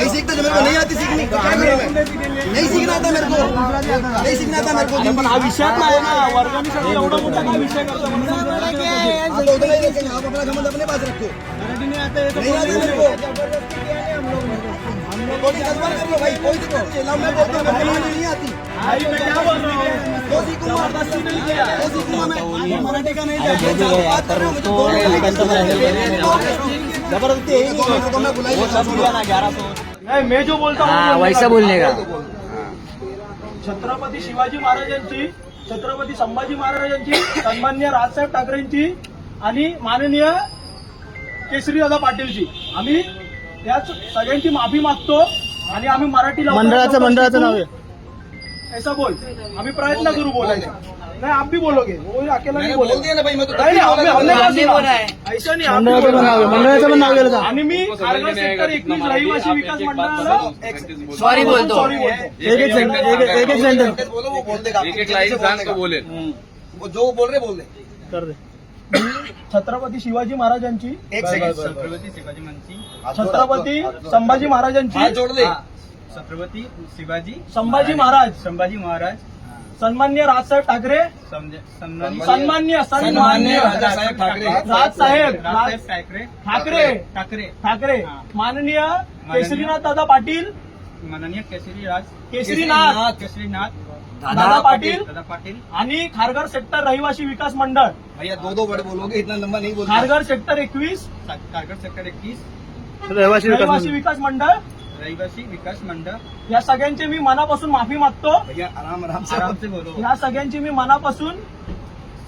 नहीं सीखता जो मेरे को नहीं आती सीखनी तो नहीं सीखना आता मेरे को नहीं सीखना आता मेरे को पण हा विषयात नाही ना वर्गणीसाठी एवढा मोठा काय विषय करतो म्हणून हाँ, तो उतना ही रखेंगे आप अपना संबंध अपने पास रखो नहीं आता मेरे को कोई बार कर लो भाई कोई दिक्कत नहीं है मैं बोलता हूँ मेरे को नहीं आती भाई मैं क्या बोल रहा हूँ तो सीखूँगा ज़बरदस्ती नहीं किया तो सीखूँगा मैं मराठी का नहीं बात कर रहा हूँ मुझे ज़बरदस्ती को ना ग्यारह सौ नहीं मैं जो बोलता हूँ हाँ वैसा बोलने का? छत्रपती शिवाजी महाराजांची छत्रपती संभाजी महाराजांची सन्मान्य राजसाहेब ठाकरेंची आणि माननीय केसरीदादा पाटीलची. आम्ही याच सगळ्यांची माफी मागतो आणि आम्ही मराठीला मंडळाचं मंडळाचं नाव आहे ऐसा बोल। आम्ही प्रयत्न करू बोलायचा नाही आप भी बोलोगे। वो अकेला नहीं बोल बोलेगा ना भाई मैं तो? बोला है। ऐसा नहीं मंडळाचं पण नाव बोला. गेलं आणि मी खारघर सेक्टर एकवीस रहिवासी विकास मंडळाला सॉरी बोलतो. सॉरी बोलतो. एक एक सेंटर एक एक- एक एक सेंटर. बोलो वो बोल देगा एक एक लाइन सांग तो बोले वो जो बोल रहे बोल दे. कर दे. छत्रपती शिवाजी महाराजांची एक सेकंड छत्रपती शिवाजी महाराजांची छत्रपती संभाजी महाराजांची जोड़ दे. छत्रपती शिवाजी संभाजी महाराज. संभाजी महाराज. सन्मान्य राजसाहेब ठाकरे. सन्मान्य सन्मान्य राजासाहेब ठाकरे. राजसाहेब राजसाहेब ठाकरे. ठाकरे. ठाकरे. ठाकरे. माननीय केसरीनाथ दादा पाटील. माननीय केसरी राज केसरीनाथ. केसरीनाथ. दादा पाटील. दादा पाटील. आणि खारघर सेक्टर रहिवासी विकास मंडळ. भैया दो दो वर्ड बोलोगे? इतना लंबा नहीं बोलते. खारघर सेक्टर एकवीस. कारगड सेक्टर एकतीस रहिवासी विकास मंडळ. रहिवासी विकास मंडळ. या सगळ्यांचे मी मनापासून माफी मागतो. भैया आराम आराम से आराम से बोलो. या सगळ्यांची मी मनापासून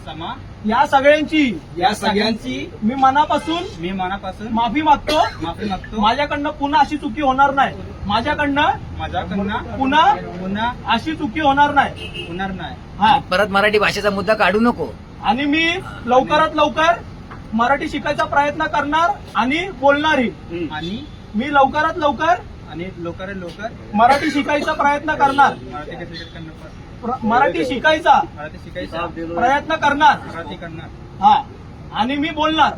समा? या सगळ्यांची या सगळ्यांची मी मनापासून मी मनापासून माफी मागतो. माफी मागतो. माझ्याकडनं पुन्हा अशी चुकी होणार नाही. माझ्याकडनं माझ्याकडनं पुन्हा पुन्हा अशी चुकी होणार नाही. होणार नाही. हा. परत मराठी भाषेचा मुद्दा काढू नको. आणि मी लवकरात लवकर मराठी शिकायचा प्रयत्न करणार आणि बोलणारही आणि? मी लवकरात लवकर आणि लवकरात लवकर मराठी शिकायचा प्रयत्न करणार. मराठी कसं करणार प्र- मराठी शिकायचा. मराठी शिकायचा. प्रयत्न करणार. मराठी करणार. हा. आणि मी बोलणार.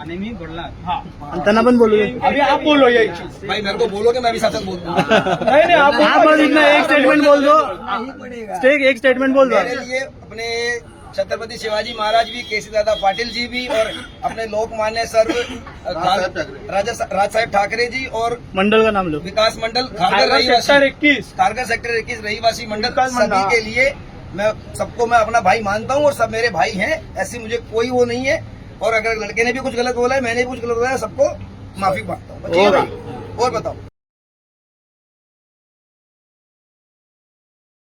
आणि मी बोलणार. हा. आणि त्यांना पण बोलू दे अभी आप बोलो यही चीज भाई मेरे को बोलोगे मैं भी साथ साथ बोल दूंगा नहीं नहीं आप आप बस इतना एक स्टेटमेंट बोल दो। एक एक स्टेटमेंट बोल दो। मेरे लिए अपने छत्रपति शिवाजी महाराज भी केसी दादा पाटिल जी भी और अपने लोकमान्य सर राजा राज साहेब ठाकरे जी और मंडल का नाम लो। विकास मंडल खारगर सेक्टर इक्कीस। कारगर सेक्टर इक्कीस रहीवासी मंडल सभी मंडल, के लिए मैं सबको मैं अपना भाई मानता हूँ और सब मेरे भाई हैं ऐसी मुझे कोई वो नहीं है। और अगर लड़के ने भी कुछ गलत बोला है मैंने भी कुछ गलत बोला है सबको माफ़ी माँगता हूँ। और बताओ।